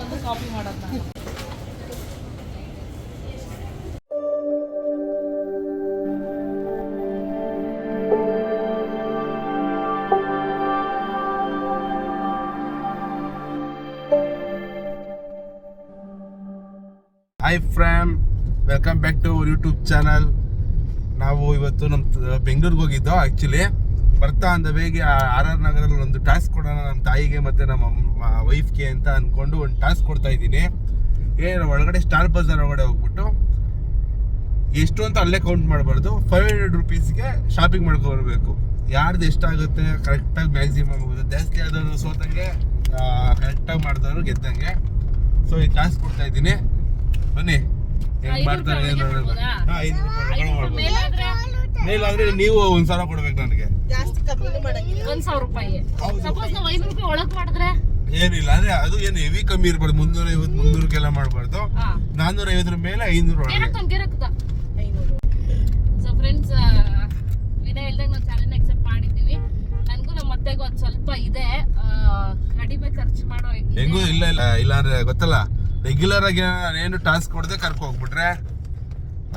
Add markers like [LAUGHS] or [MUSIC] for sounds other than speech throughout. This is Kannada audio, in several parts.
ಒಂದು copy hi welcome back to our YouTube channel ನಾವು ಇವತ್ತು ನಮ್ಮ ಬೆಂಗಳೂರಿಗೆ ಹೋಗಿದ್ದೋ ಆ್ಯಕ್ಚುಲಿ ಬರ್ತಾ ಅಂದ ಬೇಗ ಆರ್ ಆರ್ ನಗರಲ್ಲಿ ಒಂದು ಟಾಸ್ಕ್ ಕೊಡೋಣ ನಮ್ಮ ತಾಯಿಗೆ ಮತ್ತು ನಮ್ಮ ವೈಫ್ಗೆ ಅಂತ ಅಂದ್ಕೊಂಡು ಒಂದು ಟಾಸ್ಕ್ ಕೊಡ್ತಾ ಇದ್ದೀನಿ. ಏನು ಒಳಗಡೆ ಸ್ಟಾರ್ ಬಜಾರ್ ಒಳಗಡೆ ಹೋಗ್ಬಿಟ್ಟು ಎಷ್ಟು ಅಂತ ಅಲ್ಲೇ ಕೌಂಟ್ ಮಾಡಬಾರ್ದು. ಫೈವ್ ಹಂಡ್ರೆಡ್ ರುಪೀಸ್ಗೆ ಶಾಪಿಂಗ್ ಮಾಡ್ಕೊಬರ್ಬೇಕು. ಯಾರ್ದು ಎಷ್ಟಾಗುತ್ತೆ ಕರೆಕ್ಟಾಗಿ ಮ್ಯಾಕ್ಸಿಮಮ್ ಜಾಸ್ತಿ ಆದವರು ಸೋತಂಗೆ ಕರೆಕ್ಟಾಗಿ ಮಾಡಿದವರು ಗೆದ್ದಂಗೆ. ಸೊ ಈ ಟಾಸ್ಕ್ ಕೊಡ್ತಾ ಇದ್ದೀನಿ. ಬನ್ನಿ. ಹೆಂಗ್ ಮಾಡ್ತಾರೆ? ಹಾ, ಐದು ರೂಪಾಯಿ ಮೇಲಾದ್ರೆ? ಮೇಲಾದ್ರೆ ನೀವು ಒಂದು ಸಾವಿರ ಕೊಡ್ಬೇಕು ನನಗೆ. ಜಾಸ್ತಿ ಕಮ್ಮಿನೂ ಮಾಡಂಗಿಲ್ಲ. ಒಂದ್ ಸಾವಿರ ರೂಪಾಯಿ. ಸಪೋಸ್ ನಾವು ಐನೂರು ರೂಪಾಯಿ ಒಳಗ್ ಮಾಡಿದ್ರೆ? ಏನಿಲ್ಲ ಅಂದ್ರೆ ಅದು ಏನು ಹೆವಿ ಕಮ್ಮಿ ಇರ್ಬಾರ್ದು. ಮುನ್ನೂರ ಐವತ್ತು ಮುನ್ನೂರಕ್ಕೆಲ್ಲ ಮಾಡಬಾರ್ದು. ನಾನ್ನೂರ ಐವತ್ತರ ಮೇಲೆ ಐನೂರು ಐನೂರು. ಸೊ ಫ್ರೆಂಡ್ಸ್ ವಿನಯ್ ಹೇಳ್ದಾಗ ನಾವು ಚಾಲೆಂಜ್ ಅಕ್ಸೆಪ್ಟ್ ಮಾಡಿದ್ದೀವಿ. ನನಗೂ ನಮ್ಮ ಅತ್ತೆಗೂ ಅದು ಸ್ವಲ್ಪ ಇದೆ. ಕಡಿಮೆ ಖರ್ಚು ಮಾಡೋ. ಹೆಂಗೂ ಇಲ್ಲ ಇಲ್ಲ ಇಲ್ಲ ಅಂದ್ರೆ ಗೊತ್ತಲ್ಲ? ರೆಗ್ಯುಲರ್ ಆಗಿ ಏನು ಟಾಸ್ಕ್ ಕೊಡದೆ ಕರ್ಕೊ ಹೋಗ್ಬಿಟ್ರೆ?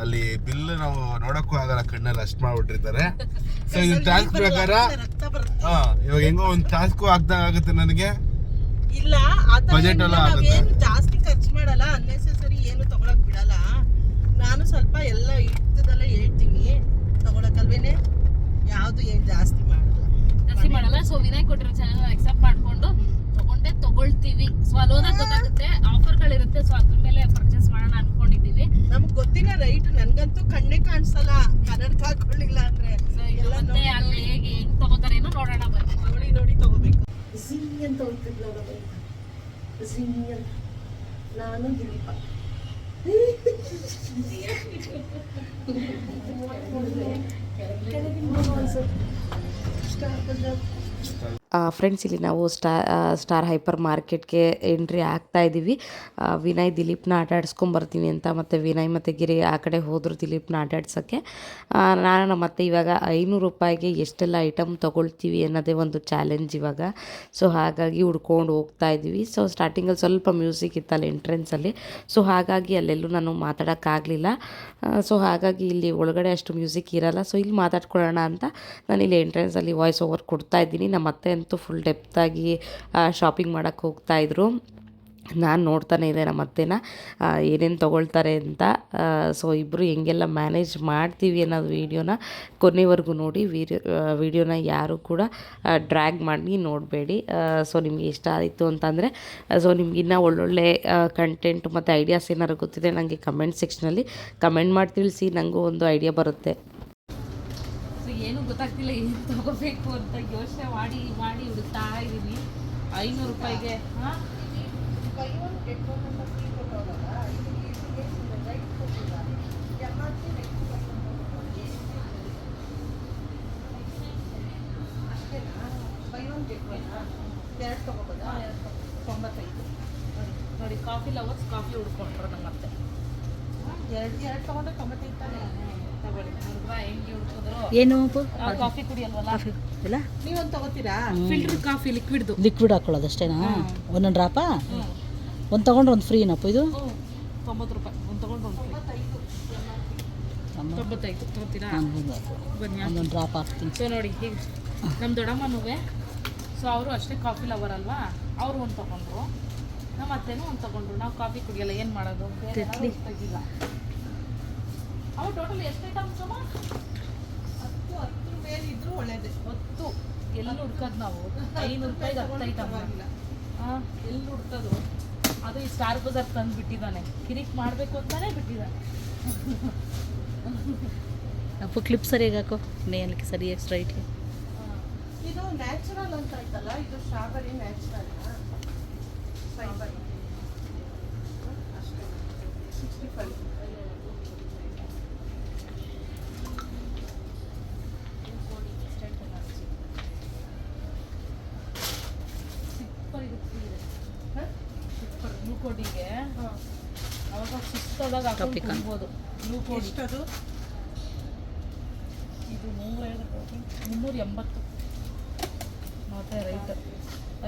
ಅಲ್ಲಿ ಬಿಲ್ ನಾವು ನೋಡಕ್ಕೂ ಆಗಲ್ಲ ಕಣ್ಣಲ್ಲಿ ಅಷ್ಟು ಮಾಡ್ಬಿಟ್ಟಿರ್ತಾರೆ. [LAUGHS] ಸೊ ಇದು ಟಾಸ್ಕ್ ಪ್ರಕಾರ ರಕ್ತ ಬರುತ್ತೆ. ಹಾ ಇವಾಗ ಹೆಂಗೋ ಒಂದು ಟಾಸ್ಕು ಆಗ್ದಂಗ ಆಗುತ್ತೆ ನನಗೆ. ಇಲ್ಲ ಏನಿಲ್ಲ, ಎಲ್ಲ ಆಗುತ್ತೆ. ಜಾಸ್ತಿ ಖರ್ಚು ಮಾಡಲ್ಲ. ಅನ್ನೆಸೆಸರಿ ಏನು ತಗೊಳಕ್ ಬಿಡಲ್ಲ. ನಾನು ಸ್ವಲ್ಪ ಎಲ್ಲ ಇರ್ತದಲ್ಲ ಹೇಳ್ತೀನಿ. ತಗೊಳಕಲ್ವೇನೆ ಯಾವುದು ಏನು ಜಾಸ್ತಿ ಮಾಡಲ್ಲ. ಜಾಸ್ತಿ ಮಾಡಲ್ಲ. ಸೊ ವಿನಯ್ ಕೊಟ್ಟಿರೋ ಚಾನಲ್ ಅಕ್ಸೆಪ್ಟ್ ಮಾಡ್ಕೊಂಡು ತಗೊಂಡೆ ತಗೊಳ್ತೀವಿ. ಸೊ ಅಲ್ಲಿ ಹೋದಾಗ ಗೊತ್ತಾಗುತ್ತೆ. ಆಫರ್ಗಳಿರುತ್ತೆ ಸೊ ಅದ್ರ ಮೇಲೆ ಪರ್ಚೇಸ್ ಮಾಡೋಣ ಅನ್ಕೊಂಡಿದ್ದೀವಿ. ನಮ್ಗೆ ಗೊತ್ತಿಲ್ಲ ರೈಟ್ ನನ್ಗಂತೂ ಕಣ್ಣೇ ಕಾಣಿಸಲ್ಲ. ಕನ್ನಡಕ ಹಾಕೊಳ್ಳಿಲ್ಲ ಅಂದ್ರೆ ಮತ್ತೆ ನೋಡಿ ಅಲ್ಲಿ ಹೇಗೆ ಹೆಂಗ್ ತಗೋತಾರೇನೋ ನೋಡೋಣ ಬನ್ನಿ. ನೋಡಿ ನೋಡಿ ತಗೋಬೇಕು. ಝೀ ಅಂತ ಹೋಗ್ತಿದ್ಲ ಝೀ ಅಂತ. ನಾನು ದಿಲೀಪ. [LAUGHS] ಫ್ರೆಂಡ್ಸ್ ಇಲ್ಲಿ ನಾವು ಸ್ಟಾ ಸ್ಟಾರ್ ಹೈಪರ್ ಮಾರ್ಕೆಟ್ಗೆ ಎಂಟ್ರಿ ಆಗ್ತಾ ಇದ್ದೀವಿ ವಿನಯ್, ದಿಲೀಪ್ನ ಆಟ ಆಡಿಸ್ಕೊಂಬರ್ತೀನಿ ಅಂತ ಮತ್ತು ವಿನಯ್ ಮತ್ತು ಗಿರಿ ಆ ಕಡೆ ಹೋದರು ದಿಲೀಪ್ನ ಆಟ ಆಡ್ಸೋಕ್ಕೆ. ನಾನು ನಮ್ಮ ಅತ್ತೆ ಇವಾಗ ಐನೂರು ರೂಪಾಯಿಗೆ ಎಷ್ಟೆಲ್ಲ ಐಟಮ್ ತೊಗೊಳ್ತೀವಿ ಅನ್ನೋದೇ ಒಂದು ಚಾಲೆಂಜ್ ಇವಾಗ. ಸೊ ಹಾಗಾಗಿ ಹುಡ್ಕೊಂಡು ಹೋಗ್ತಾ ಇದ್ದೀವಿ ಸೊ ಸ್ಟಾರ್ಟಿಂಗಲ್ಲಿ ಸ್ವಲ್ಪ ಮ್ಯೂಸಿಕ್ ಇತ್ತಲ್ಲ ಎಂಟ್ರೆನ್ಸಲ್ಲಿ ಸೊ ಹಾಗಾಗಿ ಅಲ್ಲೆಲ್ಲೂ ನಾನು ಮಾತಾಡೋಕ್ಕಾಗಲಿಲ್ಲ ಸೊ ಹಾಗಾಗಿ ಇಲ್ಲಿ ಒಳಗಡೆ ಅಷ್ಟು ಮ್ಯೂಸಿಕ್ ಇರಲ್ಲ. ಸೊ ಇಲ್ಲಿ ಮಾತಾಡ್ಕೊಳ್ಳೋಣ ಅಂತ ನಾನು ಇಲ್ಲಿ ಎಂಟ್ರೆನ್ಸಲ್ಲಿ ವಾಯ್ಸ್ ಓವರ್ ಕೊಡ್ತಾ ಇದ್ದೀನಿ. ನಮ್ಮ ಅತ್ತೆ ಅಂತೂ ಫುಲ್ ಡೆಪ್ತಾಗಿ ಶಾಪಿಂಗ್ ಮಾಡೋಕ್ಕೆ ಹೋಗ್ತಾ ಇದ್ರು. ನಾನು ನೋಡ್ತಾನೆ ಇದ್ದೆ ನಮ್ಮ ಅತ್ತೆನ. ಏನೇನು ತೊಗೊಳ್ತಾರೆ ಅಂತ ಸೊ ಇಬ್ಬರು ಹೆಂಗೆಲ್ಲ ಮ್ಯಾನೇಜ್ ಮಾಡ್ತೀವಿ ಅನ್ನೋದು ವೀಡಿಯೋನ ಕೊನೆವರೆಗೂ ನೋಡಿ ವೀಡಿಯೋ ವೀಡಿಯೋನ ಯಾರೂ ಕೂಡ ಡ್ರ್ಯಾಗ್ ಮಾಡಿ ನೋಡಬೇಡಿ. ಸೊ ನಿಮಗೆ ಇಷ್ಟ ಆಯಿತು ಅಂತಂದರೆ ಸೊ ನಿಮ್ಗೆ ಇನ್ನೂ ಒಳ್ಳೊಳ್ಳೆ ಕಂಟೆಂಟ್ ಮತ್ತು ಐಡಿಯಾಸ್ ಏನಾದ್ರು ಗೊತ್ತಿದೆ ನನಗೆ ಕಮೆಂಟ್ ಸೆಕ್ಷನಲ್ಲಿ ಕಮೆಂಟ್ ಮಾಡಿ ತಿಳಿಸಿ ನನಗೂ ಒಂದು ಐಡಿಯಾ ಬರುತ್ತೆ. ಏನು ಗೊತ್ತಾಗ್ತಿಲ್ಲ, ಏನು ತಗೋಬೇಕು ಅಂತ ಯೋಚನೆ ಮಾಡಿ ಮಾಡಿ ಹುಡುಕ್ತಾ ಇದ್ದೀನಿ ಐನೂರು ರೂಪಾಯಿಗೆ, ಹಾಂ? ಎರಡು ತೊಂಬತ್ತೈದು ನೋಡಿ ಕಾಫಿ ಲವರ್ಸ್ ಕಾಫಿ ಹುಡ್ಕೊಂಡ್ರು ನಮ್ಮ ಅತ್ತೆ ಎರಡು ಎರಡು ತೊಗೊಂಡ್ರೆ ತೊಂಬತ್ತೈದು ತಾನೆ? ಏನು ಕಾಫಿ. ಕುಡಿಯಲ್ವಲ್ಲ? ಇಲ್ಲ? ನೀವೊಂದು ತಗೋತೀರಾ? ಫಿಲ್ಟರ್ ಕಾಫಿ ಲಿಕ್ವಿಡ್ದು ಲಿಕ್ವಿಡ್ ಹಾಕೊಳ್ಳೋದು ಅಷ್ಟೇನಾ? ಒಂದೊಂದು ಡ್ರಾಪಾ ಒಂದು ತಗೊಂಡ್ರೆ ಒಂದು ಫ್ರೀನಪ್ಪ ಇದು? ತೊಂಬತ್ತು ರೂಪಾಯಿ. ಒಂದು ತಗೊಂಡ್ರೆ ಒಂದು ತೊಂಬತ್ತೈದು. ತಗೋತೀರಾ? ಬನ್ನಿ ಒಂದೊಂದು ಡ್ರಾಪ್ ಹಾಕ್ತೀನಿ. ಸೊ ನೋಡಿ ಹೀಗೆ. ನಮ್ಮ ದೊಡ್ಡಮ್ಮನೂ ಸೊ ಅವರು ಅಷ್ಟೇ ಕಾಫಿ ಲವರ್ ಅಲ್ವಾ? ಅವರು ಒಂದು ತಗೊಂಡ್ರು. ನಮ್ಮ ಅತ್ತೆನೂ ಒಂದು ತಗೊಂಡ್ರು. ನಾವು ಕಾಫಿ ಕುಡಿಯಲ್ಲ. ಏನು ಮಾಡೋದು? ತೆಗಿಲ್ಲ ಅವು ಟೋಟಲ್ ಎಷ್ಟು ಐಟಮ್ಸ್ ಅಮ್ಮ ಹತ್ತು ಹತ್ತು ಮೇಲೆ ಇದ್ರೂ ಒಳ್ಳೇದೇ. ಹತ್ತು. ಎಲ್ಲಿ ಹುಡ್ಕೋದು ನಾವು? ಐನೂರು ರೂಪಾಯಿಗೆ ಹತ್ತು ಐಟಮ್ ಹಾಂ ಎಲ್ಲಿ ಹುಡ್ಕೋದು? ಅದು ಈ ಸ್ಟಾರ್ ಬಜಾರ್ ತಂದು ಬಿಟ್ಟಿದ್ದಾನೆ. ಕಿರಿಕ್ ಮಾಡಬೇಕು ಅಂತಾನೆ ಬಿಟ್ಟಿದ್ದಾನೆ. ಅಪ್ಪು ಕ್ಲಿಪ್ ಸರಿಯಾಗಿ ಹಾಕೋ. ನೇಯಲಿಕ್ಕೆ ಸರಿಯಾಗಿ ಸ್ಟ್ರೈಟ್ಗೆ ಇದು ನ್ಯಾಚುರಲ್ ಅಂತ ಆಯ್ತಲ್ಲ ಇದು ಸ್ಟ್ರಾಬೆರಿ ನ್ಯಾಚುರಲ್ ಸ್ಟ್ರಾಬೆರಿ ಅಷ್ಟೇ. ಸಿಕ್ಸ್ಟಿ ಫೈವ್ ಗ್ಲೂಕೋಡಿಗೆ. ಅವಾಗ ಸುಸ್ತಾದಾಗ ಹಾಕೊಂಡು Topic ಆ? ಕುಡ್ಬೋದು ಗ್ಲೂಕೋಡಿ. ಎಷ್ಟದು? ಇದು ನೂರ ಮುನ್ನೂರ ಎಂಬತ್ತು. ಮತ್ತೆ ರೈಟ್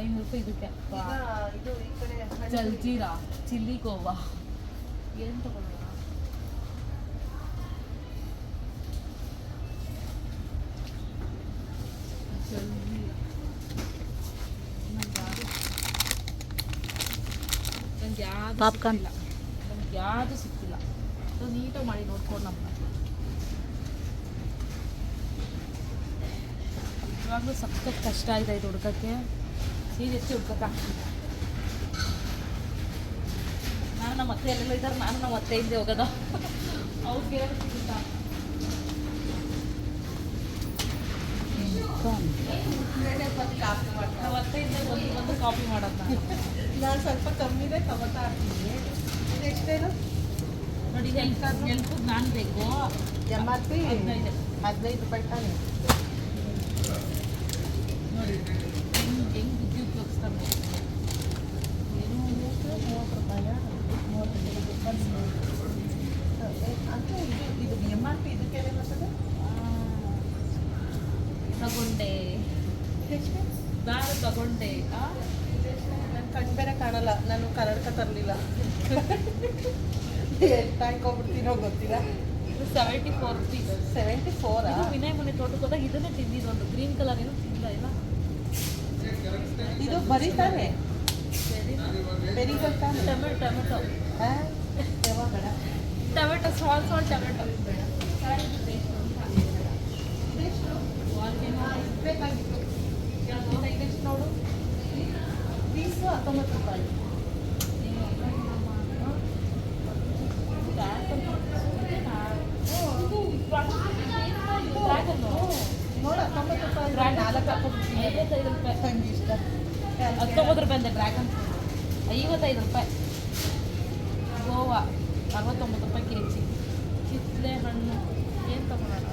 ಐನೂರು ರೂಪಾಯಿ ಇದಕ್ಕೆ. ಇದು ಈ ಕಡೆ ಜಲ್ಜೀರಾ ಚಿಲ್ಲಿ ಗೋವಾ. ಏನು ತಗೊಳ್ಳೋಣ ಜಲ್ಜೀರಾ ಸಿಕ್ಕಿಲ್ಲ ನಂಗೆ ಯಾವುದು ಸಿಕ್ಕಿಲ್ಲ. ಅದು ನೀಟಾಗಿ ಮಾಡಿ ನೋಡ್ಕೊಂಡು ನಮ್ಮ ಇವಾಗಲೂ ಸಖತ್ ಕಷ್ಟ ಆಗಿದೆ ಇದು ಹುಡ್ಕಕ್ಕೆ. ಸೀರಿಯಸ್ಲಿ ಹುಡ್ಕಕ್ಕಾಗ್ತಿಲ್ಲ ನಾನು ನಮ್ಮ ಅತ್ತೆ ಎಲ್ಲೆಲ್ಲ ಇದ್ದಾರೆ ನಾನು ನಮ್ಮ ಅತ್ತೆ ಹಿಂದೆ ಹೋಗೋದ. ಅವ್ರಿಗೆ ಸಿಗುತ್ತಾ? ನಮ್ಮ ಅತ್ತೆ ಹಿಂದೆ ಬಂದು ಬಂದು ಕಾಪಿ ಮಾಡೋದು ನಾನು ಸ್ವಲ್ಪ ಕಮ್ಮಿನೇ ತಗೋತಾ ಇರ್ತೀನಿ. ಇದು ಎಷ್ಟೇನು ನೋಡಿ ಹೆಲ್ಪ್ ಹೆಲ್ಪ್ ನಾನು ಬೇಕು. ಎಂ ಆರ್ ಪಿ ಹದಿನೈದು. ಹದಿನೈದು ರೂಪಾಯಿ ತಾನೆ ನೋಡಿ ಹೆಂಗೆ ಹೆಂಗೆ ಬುದ್ಧಿ ಉಪಯೋಗಿಸ್ತಾರೆ. ಏನು ಮೂವತ್ತು ರೂಪಾಯ ಮೂವತ್ತೈದು ರೂಪಾಯಿ ಅಂದರೆ ಇದು ಇದು ಎಂ ಆರ್ ಪಿ ಇದಕ್ಕೆ ಏನು ಬರ್ತದೆ? ಆ, ತಗೊಂಡೆ. ಎಷ್ಟು? ನಾನು ತಗೊಂಡೆ. ಕಣ್ಣು ಬೇರೆ ಕಾಣಲ್ಲ ನಾನು ಕನ್ನಡಕ ತರಲಿಲ್ಲ. ಎಷ್ಟು ಹಾಕೋಬಿಡ್ತೀನೋ ಗೊತ್ತಿಲ್ಲ. ಸೆವೆಂಟಿ ಫೋರ್ ರುಪೀಸ್ ಸೆವೆಂಟಿ ಫೋರಾ ವಿನಯ್ ಮನೆ ತೋಟಕ್ಕೆ ಹೋದಾಗ ಇದನ್ನೇ ತಿಂದಿದ್ದು ಒಂದು ಗ್ರೀನ್ ಕಲರ್ ಏನು ತಿಂದ ಇಲ್ಲ? ಇದು ಬರೀತಾನೆ ಬೆರಿ ತಾನೆ? Tomato tomato. ಹಾಂ? ಯಾವಾಗ ಬೇಡ. Tomato small small tomato. ಬೇಕಾಗಿತ್ತು ಇದೆಷ್ಟು ನೋಡು. ಪೀಸು ಹತ್ತೊಂಬತ್ತು ರೂಪಾಯಿ ನೋಡು ಹತ್ತೊಂಬತ್ತು ರೂಪಾಯಿ ನಾಲ್ಕು ಐವತ್ತೈದು ರೂಪಾಯಿ ನಂಗೆ ಇಷ್ಟ ಹತ್ತೊಂಬತ್ತು ರೂಪಾಯಿ ಅಂದೆ ಡ್ರ್ಯಾಗನ್ ಐವತ್ತೈದು ರೂಪಾಯಿ ಗೋವಾ ಅರವತ್ತೊಂಬತ್ತು ರೂಪಾಯಿ ಕೆ ಜಿ ಕಿತ್ಲೆ ಹಣ್ಣು ಏನು ತಗೊಳ್ಳೋಣ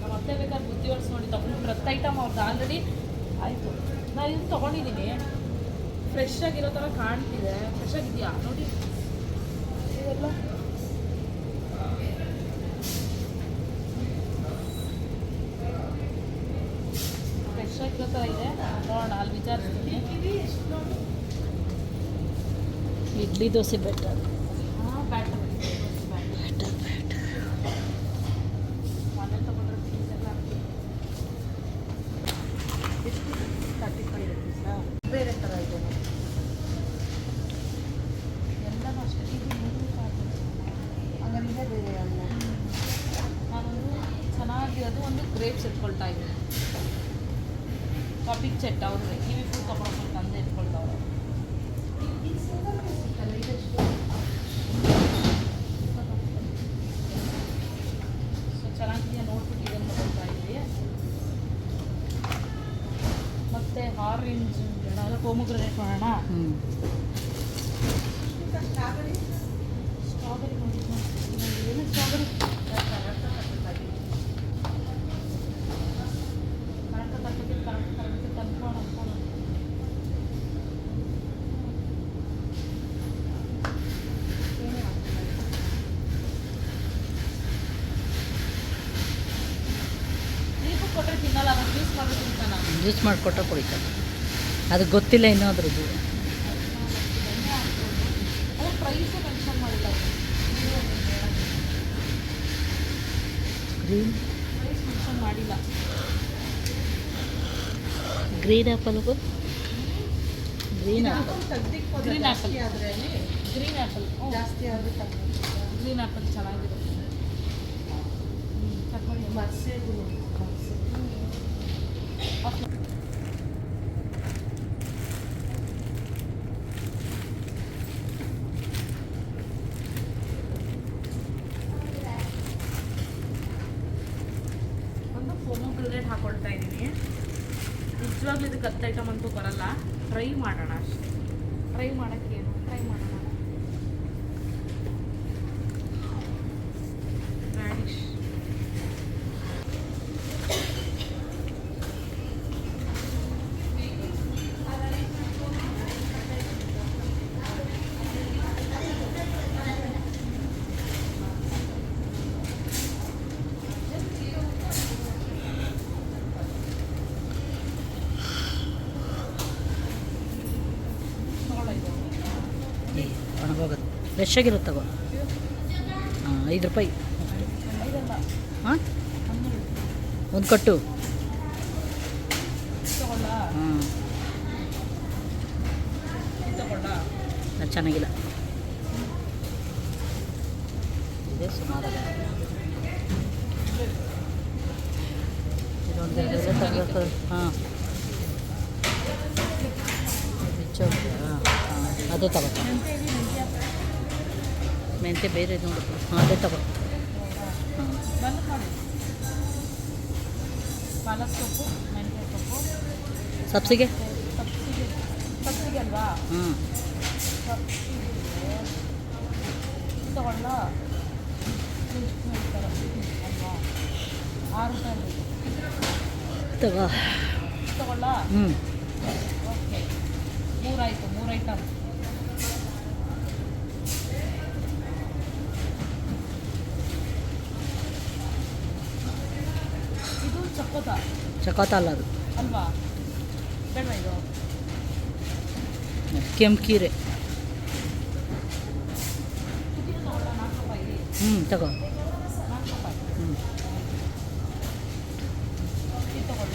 ನಮ್ಮ ಅತ್ತೆ ಬೇಕಾದ್ರೆ ಬುದ್ಧಿ ಹೊಡ್ಸಿ ನೋಡಿ ತಗೊಂಡು ಪ್ರತಿ ಐಟಮ್ ಅವ್ರದ್ದು ಆಲ್ರೆಡಿ ಆಯಿತು. ನಾನು ಇದನ್ನು ತೊಗೊಂಡಿದ್ದೀನಿ ಫ್ರೆಶ್ ಆಗಿರೋ ಥರ ಕಾಣ್ತಿದೆ. ಫ್ರೆಶ್ ಆಗಿದೆಯಾ? ನೋಡಿ. ಇದೆಲ್ಲ ಫ್ರೆಶ್ ಆಗಿರೋ ಥರ ಇದೆ. ನೋಡೋಣ ಅಲ್ಲಿ ವಿಚಾರಿಸ್ತೀನಿ. ಇಡ್ಲಿ ದೋಸೆ ಬೆಟರ್ ಹಾಂ ಬ್ಯಾಟರ್ ಬೆಟರ್ ಬೆಟರ್ ಮನೇಲಿ ತಗೊಂಡ್ರೆ ಫೀಸ್ ಎಲ್ಲ ಎಷ್ಟು ತರ್ಟಿ ಫೈವ್ ರುಪೀಸಾ ಬೇರೆ ಥರ ಇದೆ ಎಲ್ಲನೂ ಅಷ್ಟೇ ಇದು ನೂರು ರೂಪಾಯಿ ಹಂಗಾರೆ ಇದೇ ಬೇರೆ ಅಲ್ಲ ನಾನೊಂದು ಚೆನ್ನಾಗಿರೋದು ಒಂದು ಗ್ರೇಪ್ಸ್ ಎತ್ಕೊಳ್ತಾ ಇದ್ದೀನಿ ಕಾಪಿಗೆ ಚಟ್ ಅವ್ರಿಗೆ ಕಿವಿ ಫುಲ್ ತೊಗೊಂಡು ತಂದೆ ಎತ್ಕೊಳ್ತಾವ್ರೆ ಸೊ ಚೆನ್ನಾಗಿದೆಯಾ ನೋಡ್ಬಿಟ್ಟು ಇದನ್ನು ತೊಗೊಳ್ತಾ ಇದ್ದೀವಿ ಮತ್ತು ಆರೆಂಜ್ ಬೇಡ ಅಲ್ಲ ಪೋಮಗ್ರನೇಟ್ ಮಾಡೋಣ ಹ್ಞೂ ಸ್ಟ್ರಾಬೆರಿ ಸ್ಟ್ರಾಬೆರಿ ನೋಡಿದ್ದು ಏನು ಸ್ಟ್ರಾಬೆರಿ ಕರೆಕ್ಟ್ ತರ್ಬೇಕಿತ್ತು ಕರೆಕ್ಟ್ ಕರೆಕ್ಟ್ ತಂದ್ಕೊಂಡು ಅನ್ಕೊಂಡು ದೀಪಕ್ಕೆ ಕೊಟ್ಟರೆ ತಿನ್ನಲ್ಲ ನಾನು ಜ್ಯೂಸ್ ಮಾಡಿ ತಿಂತಾನ ಜ್ಯೂಸ್ ಮಾಡಿಕೊಟ್ರೆ ಕುಡಿತಾರೆ ಅದು ಗೊತ್ತಿಲ್ಲ ಇನ್ನೂ ಅದ್ರದ್ದು ಗ್ರೀನ್ ಪ್ರೈಸ್ ಮೆನ್ಷನ್ ಮಾಡಿಲ್ಲ ಗ್ರೀನ್ ಆ್ಯಪಲ್ಗೂ ಗ್ರೀನ್ ಆ್ಯಪಲ್. ಆದರೆ ಅಲ್ಲಿ ಗ್ರೀನ್ ಆ್ಯಪಲ್ ಜಾಸ್ತಿ ಆದರೆ ಗ್ರೀನ್ ಆ್ಯಪಲ್ ಚೆನ್ನಾಗಿರುತ್ತೆ ಒಂದು ಪೊಮೊಗ್ರೆನೇಟ್ ಹಾಕೊಳ್ತಾ ಇದ್ದೀನಿ. ನಿಜವಾಗ್ಲೂ ಇದಕ್ಕೆ ಹತ್ತು ಐಟಮ್ ಅಂತೂ ಬರಲ್ಲ. ಟ್ರೈ ಮಾಡೋಣ ಅಷ್ಟೇ. ಟ್ರೈ ಮಾಡೋಕ್ಕೇನು ಟ್ರೈ ಮಾಡೋಣ. ಫ್ರೆಶ್ ಆಗಿರುತ್ತೆ ತಗೋ. ಹಾಂ ಐದು ರೂಪಾಯಿ. ಹಾಂ? ಒಂದು ಕಟ್ಟು. ಹಾಂ. ಚೆನ್ನಾಗಿಲ್ಲ. ಹಾಂ. ಅದೇ ತಗೋ ಮೆಂತ್ಯ ಬೇರೆ ನೋಡು. ಹಾಂ ಅದೇ ತಗೋ. ಪಾಲಕ್ ಸೊಪ್ಪು ಮೆಂತ್ಯ ಸೊಪ್ಪು ಸಬ್ಸಿಗೆ? ಸಬ್ಸಿಗೆ ಸಬ್ಸಿಗೆ ಅಲ್ವಾ ಹ್ಞೂ ಸಬ್ಸಿಗೆ ತಗೊಳ್ಳ ಆರು ರೂಪಾಯಿ ತಗೋ. ತಗೊಳ್ಳ? ಹ್ಞೂ ಓಕೆ. ಮೂರಾಯಿತು ಮೂರು ಐಟಮ್ ಚಕೋತ ಅದು ರೂಪಾಯಿ ಹ್ಞೂ ತಗೋ. ಹ್ಞೂ ಇದು ತಗೊಳ್ಳ.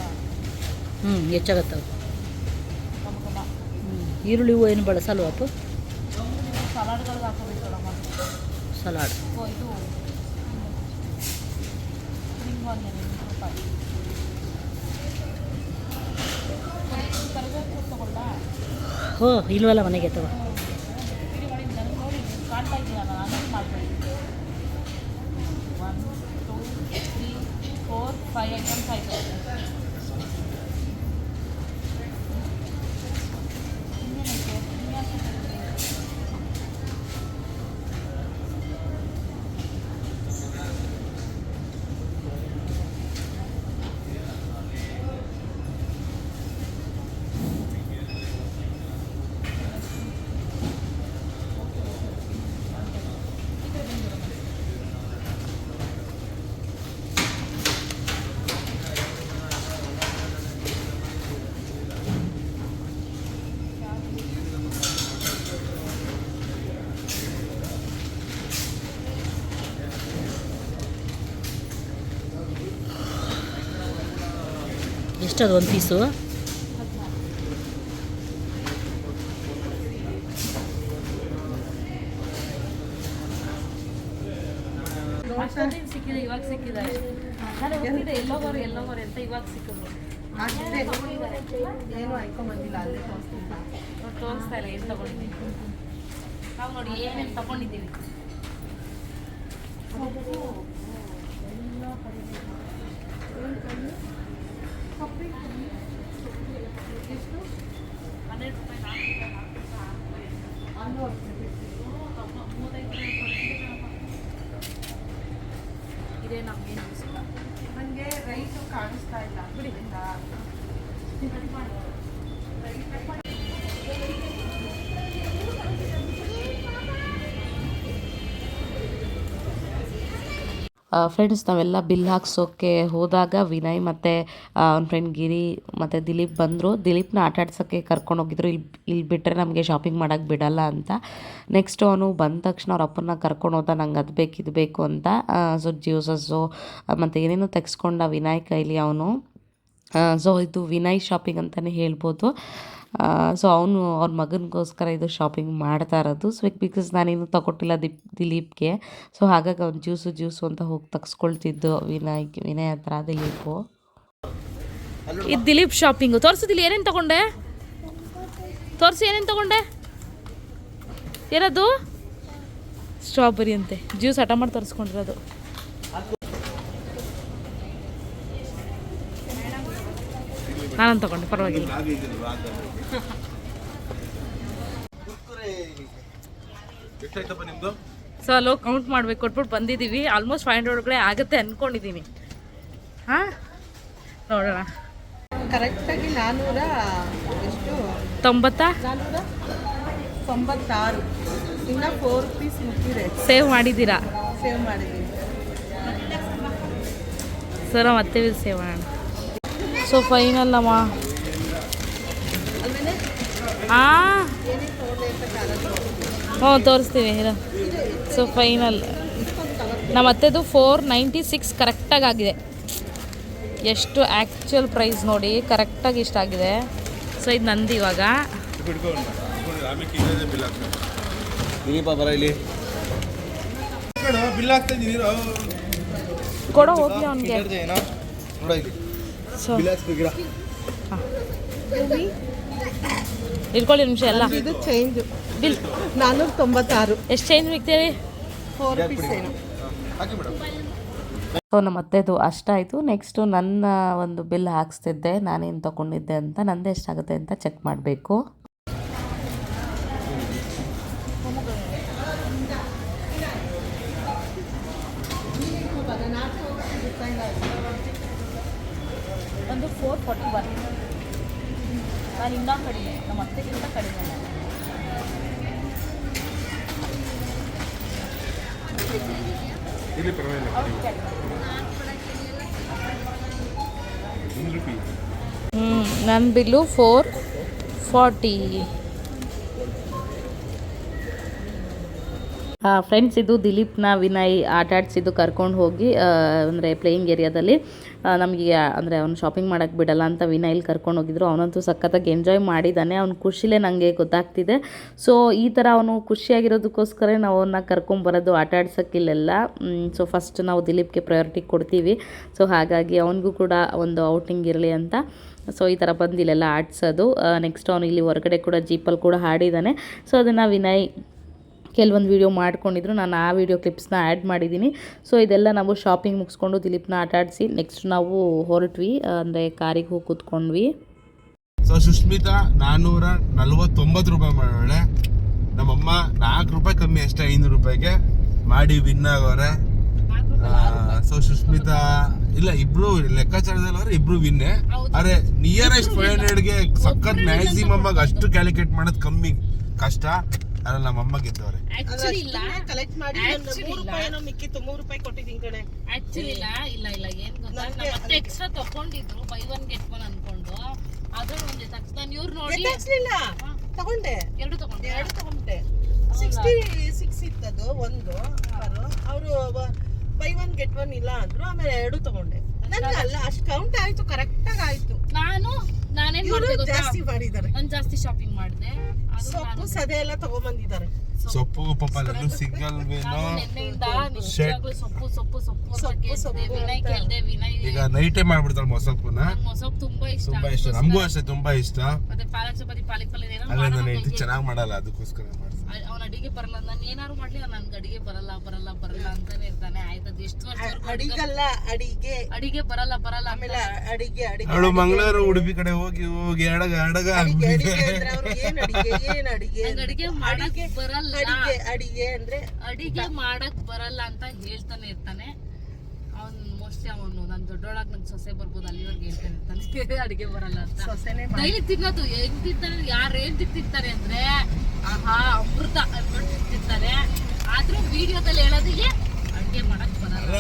ಹ್ಞೂ ಹೆಚ್ಚಾಗತ್ತೆ ಕಮ್ಮ ಕಮ್ಮ ಈರುಳ್ಳಿ ಹೂವು ಏನು ಬಳಸಲ್ವ ಅಪ್ಪು ಸಲಾಡ್ ಹೋ ಇಲ್ವಲ್ಲ ಮನೆಗೆ ತಗೋ ಫೈವ್ ಐಟಮ್ಸ್ ನನಗೆ ನೋಡಿ ಕಾಣ್ತಾ ಇದೆಯಲ್ಲ ನಾನು ಮಾಡ್ತೀನಿ one two three four five items ಆಯಿತು ಇನ್ನೇನೈತೆ ಇನ್ಯಾಕೆ ಎಷ್ಟದು ಒಂದು ಪೀಸು? ಸಿಕ್ಕಿದೆ ಇವಾಗ ಸಿಕ್ಕಿದೆ ಎಲ್ಲೋಗೋರು ಎಲ್ಲೋಗೋರು ಅಂತ ಇವಾಗ ಸಿಕ್ಕಿದ್ರು ಏನು ಆಯ್ಕೊಂಬಂದಿಲ್ಲ ಅಲ್ಲೇ ತೋರಿಸ್ತಾ ಇಲ್ಲ ಏನು ತಗೊಂಡಿದ್ದೀವಿ ನಾವು ನೋಡಿ ಏನೇನು ತಗೊಂಡಿದ್ದೀವಿ. ಎಷ್ಟು ಹನ್ನೆರಡು ರೂಪಾಯಿ ನಾಲ್ಕು ರೂಪಾಯಿ ನಾಲ್ಕು ರೂಪಾಯಿ ಫ್ರೆಂಡ್ಸ್ ನಾವೆಲ್ಲ ಬಿಲ್ ಹಾಕ್ಸೋಕ್ಕೆ ಹೋದಾಗ ವಿನಯ್ ಮತ್ತು ಅವ್ನ ಫ್ರೆಂಡ್ ಗಿರಿ ಮತ್ತು ದಿಲೀಪ್ ಬಂದರು. ದಿಲೀಪ್ನ ಆಟ ಆಡ್ಸೋಕ್ಕೆ ಕರ್ಕೊಂಡು ಹೋಗಿದ್ರು. ಇಲ್ಲಿ ಇಲ್ಲಿ ಬಿಟ್ಟರೆ ನಮಗೆ ಶಾಪಿಂಗ್ ಮಾಡೋಕ್ಕೆ ಬಿಡಲ್ಲ ಅಂತ. ನೆಕ್ಸ್ಟ್ ಅವನು ಬಂದ ತಕ್ಷಣ ಅವ್ರ ಅಪ್ಪನ ಕರ್ಕೊಂಡು ಹೋದ, ನಂಗೆ ಅದು ಬೇಕು, ಇದು ಬೇಕು ಅಂತ. ಸೊ ಜ್ಯೂಸಸ್ಸು ಮತ್ತು ಏನೇನೋ ತೆಗೆಸ್ಕೊಂಡ ವಿನಯ್ ಕೈಲಿ ಅವನು. ಸೊ ಇದು ವಿನಯ್ ಶಾಪಿಂಗ್ ಅಂತಲೇ ಹೇಳ್ಬೋದು. ಸೊ ಅವನು ಅವ್ರ ಮಗನಿಗೋಸ್ಕರ ಇದು ಶಾಪಿಂಗ್ ಮಾಡ್ತಾ ಇರೋದು. ಸೊ ಬಿಕಾಸ್ ನಾನೇನು ತಗೊಟ್ಟಿಲ್ಲ ದಿಪ್, ದಿಲೀಪ್ಗೆ. ಸೊ ಹಾಗಾಗಿ ಅವ್ನು ಜ್ಯೂಸು ಜ್ಯೂಸು ಅಂತ ಹೋಗಿ ತಗ್ಸ್ಕೊಳ್ತಿದ್ದು ವಿನಯ್ ವಿನಯ್ ಹತ್ರ, ದಿಲೀಪು. ಇದು ದಿಲೀಪ್ ಶಾಪಿಂಗು ತೋರಿಸಿದಿಲ್ಲ ಏನೇನು ತಗೊಂಡೆ? ತೋರಿಸಿ, ಏನೇನು ತಗೊಂಡೆ? ಏನದು? ಸ್ಟ್ರಾಬೆರಿ ಅಂತೆ. ಜ್ಯೂಸ್ ಹಠ ಮಾಡಿ ತರಿಸ್ಕೊಂಡಿರೋದು. ನಾನು ತಗೊಂಡೆ ಪರವಾಗಿಲ್ಲ. ಸೊ ಅಲ್ಲಿ ಕೌಂಟ್ ಮಾಡ್ಬೇಕು ಕೊಟ್ಬಿಟ್ಟು ಬಂದಿದ್ದೀವಿ ಆಲ್ಮೋಸ್ಟ್ ಫೈವ್ ಹಂಡ್ರೆಡ್ ಒಳಗಡೆ ಆಗುತ್ತೆ ಅಂದ್ಕೊಂಡಿದ್ದೀನಿ ಹಾಂ? ನೋಡೋಣ. ಕರೆಕ್ಟಾಗಿ ನಾನ್ನೂರ ಎಷ್ಟು? ತೊಂಬತ್ತಾ? ನಾನ್ನೂರ ತೊಂಬತ್ತಾರು. ಇನ್ನು ಫೋರ್ ರುಪೀಸ್ ಮುಟ್ಟಿದೆ. ಸೇವ್ ಮಾಡಿದ್ದೀರಾ? ಸೇವ್ ಮಾಡಿದ್ದೀನಿ ಸರ ಮತ್ತೆ ಸೇವ್ ಮಾಡೋಣ. ಸೊ ಫೈನಲ್ ಅಮ್ಮ. ಹಾಂ ಹ್ಞೂ ತೋರಿಸ್ತೀವಿ ಇರೋ. So final. ನಮ್ಮ ಅತ್ತೆದು ಫೋರ್ ನೈಂಟಿ ಸಿಕ್ಸ್ ಕರೆಕ್ಟಾಗಿ ಆಗಿದೆ. ಎಷ್ಟು ಆ್ಯಕ್ಚುಯಲ್ ಪ್ರೈಸ್ ನೋಡಿ ಕರೆಕ್ಟಾಗಿ ಇಷ್ಟಾಗಿದೆ ಸೊ ಇದು ನಂದು ಇವಾಗ. ಕೊಡೋ ಹೋಗ್ಲಿ ಅವನಿಗೆ. ಸೊ ಇಟ್ಕೊಳ್ಳಿ ನಿಮಿಷ ಎಲ್ಲ. ಇದು ಚೇಂಜ್ ಬಿಲ್ ನಾನ್ನೂರ ತೊಂಬತ್ತಾರು ಎಷ್ಟು ಚೇಂಜ್ ಬಿಡ್ತೀವಿ ಫೋರ್ ಏನು. ಸೊ ನಮ್ಮ ಅತ್ತೆದು ಅಷ್ಟಾಯಿತು. ನೆಕ್ಸ್ಟು ನನ್ನ ಒಂದು ಬಿಲ್ ಹಾಕ್ಸ್ತಿದ್ದೆ. ನಾನೇನು ತೊಗೊಂಡಿದ್ದೆ ಅಂತ ನಂದು ಎಷ್ಟಾಗುತ್ತೆ ಅಂತ ಚೆಕ್ ಮಾಡಬೇಕು. ಫಾರ್ಟಿ ಒನ್ ನಾನು ಇನ್ನೂ ಕಡಿಮೆ ನಮ್ಮ ಅತ್ತೆಗಿಂತ ಕಡಿಮೆ ನಾನು. ಇಲ್ಲಿ ಪರವಾಗಿಲ್ಲ ನನ್ನ ಬಿಲ್ಲು ಫೋರ್ ಫಾರ್ಟಿ ಫ್ರೆಂಡ್ಸ್ ಇದು ದಿಲೀಪ್ನ ವಿನಯ್ ಆಟ ಆಡಿಸಿದ್ದು ಕರ್ಕೊಂಡು ಹೋಗಿ ಅಂದರೆ ಪ್ಲೇಯಿಂಗ್ ಏರಿಯಾದಲ್ಲಿ ನಮಗೆ, ಅಂದರೆ ಅವ್ನು ಶಾಪಿಂಗ್ ಮಾಡೋಕ್ಕೆ ಬಿಡಲ್ಲ ಅಂತ ವಿನಯ್ಲಿ ಕರ್ಕೊಂಡು ಹೋಗಿದ್ರು. ಅವನಂತೂ ಸಖತ್ತಾಗಿ ಎಂಜಾಯ್ ಮಾಡಿದ್ದಾನೆ ಅವ್ನ ಖುಷಿಲೇ ನನಗೆ ಗೊತ್ತಾಗ್ತಿದೆ. ಸೊ ಈ ಥರ ಅವನು ಖುಷಿಯಾಗಿರೋದಕ್ಕೋಸ್ಕರ ನಾವು ಅವನ್ನ ಕರ್ಕೊಂಬರೋದು ಆಟ ಆಡ್ಸೋಕ್ಕಿಲ್ಲೆಲ್ಲ. ಸೊ ಫಸ್ಟ್ ನಾವು ದಿಲೀಪ್ಗೆ ಪ್ರಯಾರಿಟಿ ಕೊಡ್ತೀವಿ. ಸೊ ಹಾಗಾಗಿ ಅವನಿಗೂ ಕೂಡ ಒಂದು ಔಟಿಂಗ್ ಇರಲಿ ಅಂತ. ಸೊ ಈ ಥರ ಬಂದು ಇಲ್ಲೆಲ್ಲ ಆಡಿಸೋದು ನೆಕ್ಸ್ಟ್ ಅವನು ಇಲ್ಲಿ ಹೊರಗಡೆ ಕೂಡ ಜೀಪಲ್ಲಿ ಕೂಡ ಹಾಡಿದ್ದಾನೆ ಸೊ ಅದನ್ನು ವಿನಯ್ ಕೆಲವೊಂದು ವೀಡಿಯೋ ಮಾಡ್ಕೊಂಡಿದ್ರು. ನಾನು ಆ ವಿಡಿಯೋ ಕ್ಲಿಪ್ಸ್ನ ಆ್ಯಡ್ ಮಾಡಿದ್ದೀನಿ. ಸೊ ಇದೆಲ್ಲ ನಾವು ಶಾಪಿಂಗ್ ಮುಗಿಸ್ಕೊಂಡು ದಿಲೀಪ್ನ ಆಟ ಆಡಿಸಿ ನೆಕ್ಸ್ಟ್ ನಾವು ಹೊರಟ್ವಿ. ಅಂದರೆ ಕಾರಿಗೆ ಹೋಗಿ ಕೂತ್ಕೊಂಡ್ವಿ. ಸೊ ಸುಷ್ಮಿತಾ ನಾನ್ನೂರ ನಲ್ವತ್ತೊಂಬತ್ತು ರೂಪಾಯಿ ಮಾಡೋಳೆ. ನಮ್ಮಮ್ಮ ನಾಲ್ಕು ರೂಪಾಯಿ ಕಮ್ಮಿ ಅಷ್ಟೇ ಐನೂರು ರೂಪಾಯಿಗೆ. ಮಾಡಿ ವಿನ್ ಆಗೋರೆ. ಸೊ ಸುಷ್ಮಿತಾ ಇಲ್ಲ ಇಬ್ರು ಲೆಕ್ಕಾಚಾರದಲ್ಲಿ ಅವ್ರೆ ಇಬ್ರು ವಿನ್ನೆ ಅರೆ ನಿಯರೆಸ್ಟ್ ಫೈವ್ ಹಂಡ್ರೆಡ್ಗೆ ಸಖತ್ ಮ್ಯಾಕ್ಸಿಮಮ್ ಆಗಿ ಅಷ್ಟು ಕ್ಯಾಲ್ಕುಲೇಟ್ ಮಾಡೋದು ಕಮ್ಮಿ ಕಷ್ಟ. ಅದ್ರಲ್ಲಿ ನಮ್ಮಮ್ಮ ಗೆದ್ದವ್ರೆ. ಆಕ್ಚುಲಿ ಇಲ್ಲ. ಕಲೆಕ್ಟ್ ಮಾಡಿ ಮೂರು ಇಲ್ಲ. ರೂಪಾಯಿನೋ ಮಿಕ್ಕಿತ್ತು ಮೂರು ರೂಪಾಯಿ ಕೊಟ್ಟಿದ್ದೀನಿ ಕಡೆ ಆಕ್ಚುಲಿ ಇಲ್ಲ ಇಲ್ಲ ಇಲ್ಲ ಏನು ಗೊತ್ತಾ? ನಮ್ಮ ಮತ್ತೆ ಎಕ್ಸ್ಟ್ರಾ ತಗೊಂಡಿದ್ರು ಬೈ ಒನ್ ಗೆಟ್ ಒನ್ ಅನ್ಕೊಂಡು. ಅದು ಒಂದು ತಕ್ಷಣ ಇವ್ರು ನೋಡಿ ಎತ್ತಾಕ್ಸ್ಲಿಲ್ಲ ತಗೊಂಡೆ. ಎರಡು ತಗೊಂಡೆ. ಎರಡು ತಗೊಂಡೆ. ಸಿಕ್ಸ್ಟಿ ಸಿಕ್ಸ್ ಇತ್ತದು ಒಂದು ಅವರು ಬೈ ಒನ್ ಗೆಟ್ ಒನ್ ಇಲ್ಲ ಅಂದ್ರು ಆಮೇಲೆ ಎರಡು ತಗೊಂಡೆ. ನನ್ಗೆ ಅಲ್ಲ ಅಷ್ಟು ಕೌಂಟ್ ಆಯ್ತು ಕರೆಕ್ಟ್ ಆಗಿ ಆಯ್ತು. ನಾನು ನಾನೇನ್ ಇವರು ಮಾಡಿದೆ ಗೊತ್ತಾ? ಜಾಸ್ತಿ ಮಾಡಿದ್ದಾರೆ. ನಾನು ಜಾಸ್ತಿ ಶಾಪಿಂಗ್ ಮಾಡಿದೆ. ಅದು ಸೊಪ್ಪು ಸದೆ ಎಲ್ಲ ತಗೊಂಡ್ಬಂದಿದ್ದಾರೆ ಸೊಪ್ಪು ಪಾಪ ಅಲ್ಲೆಲ್ಲೂ ಸಿಗಲ್ವೇನೋ ನಿಜವಾಗ್ಲೂ ಸೊಪ್ಪು ಸೊಪ್ಪು ಸೊಪ್ಪು ಅಂತ ಸೊಪ್ಪು, ಕೇಳ್ದೆ ಸೊಪ್ಪು ವಿನಯ್ ಅಂತ. ಕೇಳ್ದೆ ವಿನಯ್ ಈಗ ನೈಟೇ ಮಾಡ್ಬಿಡ್ತಾಳೆ ಮೊಸಪ್ಪನ್ನ ನಂಗ್ ಮೊಸಪ್ಪು ತುಂಬಾ ಇಷ್ಟ ತುಂಬಾ ಇಷ್ಟ. ನಮಗೂ ಅಷ್ಟೇ ತುಂಬಾ ಇಷ್ಟ. ಮತ್ತೆ ಪಾಲಕ್ ಚಪಾತಿ ಪಾಲಕ್ ಪಲ್ಯ ಏನೋ ಅಲ್ಲ ನಾನು ಚೆನ್ನಾಗಿ ಮಾಡಲ್ಲ ಅದಕ್ಕೋಸ್ಕರ ಮಾಡ್ತೀನಿ ಅವನ ಅಡಿಗೆ ಬರಲ್ಲ ನಾನು ಏನಾರು ಮಾಡ್ಲಿ ನನ್ಗೆ ಅಡಿಗೆ ಬರಲ್ಲ ಬರಲ್ಲ ಬರಲ್ಲ ಅಂತಾನೆ ಇರ್ತಾನೆ. ಆಯ್ತು ಅದು ಎಷ್ಟು ವರ್ಷ ಅಡಿಗಲ್ಲ ಅಡಿಗೆ. ಅಡಿಗೆ ಬರಲ್ಲ ಬರಲ್ಲ ಆಮೇಲೆ ಅಡಿಗೆ ಅಡಿಗೆ ಅವಳು ಮಂಗಳೂರು ಉಡುಪಿ ಕಡೆ ಹೋಗಿ ಹೋಗಿ ಅಡಗ ಅಡಗ ಅಡಿಗೆ ಅಡಿಗೆ ಅಂದ್ರೆ ಅವ್ರು ಏನ್ ಅಡಿಗೆ ಏನ್ ಅಡಿಗೆ ಅಡಿಗೆ ಮಾಡಕ್ಕೆ ಬರಲ್ಲ. ಅಡಿಗೆ ಅಡಿಗೆ ಅಂದ್ರೆ ಅಡಿಗೆ ಮಾಡಕ್ ಬರಲ್ಲ ಅಂತ ಹೇಳ್ತಾನೆ ಇರ್ತಾನೆ. ಅವ್ನ್ ಮೋಸ್ಟ್ಲಿ ಅವನು ನಾನು ದೊಡ್ಡೋಳಾಗ ನಂಗೆ ಸೊಸೆ ಬರ್ಬೋದು ಅಲ್ಲಿವರೆಗೆ ಹೇಳ್ತಾನೆ. ಇರ್ತಾನೆ ಅಡಿಗೆ ಬರಲ್ಲ ಅಂತ. ಸೊಸೆನೆ ಡೈಲಿ ತಿನ್ನೋದು ಹೆಂಗ್ ತಿಂತಾನೆ ಯಾರು ಏನ್ ತಿಂತಾರೆ ಅಂದ್ರೆ ಆಹಾ ಅಮೃತ ಅನ್ಬಿಟ್ಟು ತಿಂತಾರೆ ಆದ್ರೂ ವಿಡಿಯೋದಲ್ಲಿ ಹೇಳೋದಿಗೆ ಅಡಿಗೆ ಮಾಡಕ್ ಬರಲ್ಲ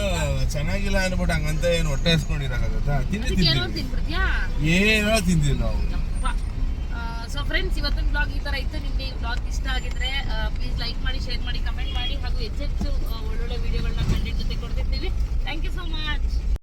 ಚೆನ್ನಾಗಿಲ್ಲ ಅನ್ಬಿಟ್ಟು ಹಂಗಂತ ಏನು ಹೊಟ್ಟೆ ಹಸ್ಕೊಂಡಿರಕ್ಕಾಗತ್ತಾ ಏನೋ ತಿಂದಿಲ್ಲ ಏನೋ ತಿಂತೀವಿ ನಾವು ಸೊ ಫ್ರೆಂಡ್ಸ್ ಇವತ್ತಿನ ಬ್ಲಾಗ್ ಈ ಥರ ಇತ್ತು. ನಿಮಗೆ ಈ ಬ್ಲಾಗ್ ಇಷ್ಟ ಆಗಿದ್ರೆ ಪ್ಲೀಸ್ ಲೈಕ್ ಮಾಡಿ ಶೇರ್ ಮಾಡಿ ಕಮೆಂಟ್ ಮಾಡಿ, ಹಾಗೂ ಹೆಚ್ಚೆಚ್ಚು ಒಳ್ಳೊಳ್ಳೆ ವಿಡಿಯೋಗಳನ್ನ ಕಂಟೆಂಟ್ ಜೊತೆ ಕೊಡ್ತಿರ್ತೀವಿ. Thank you so much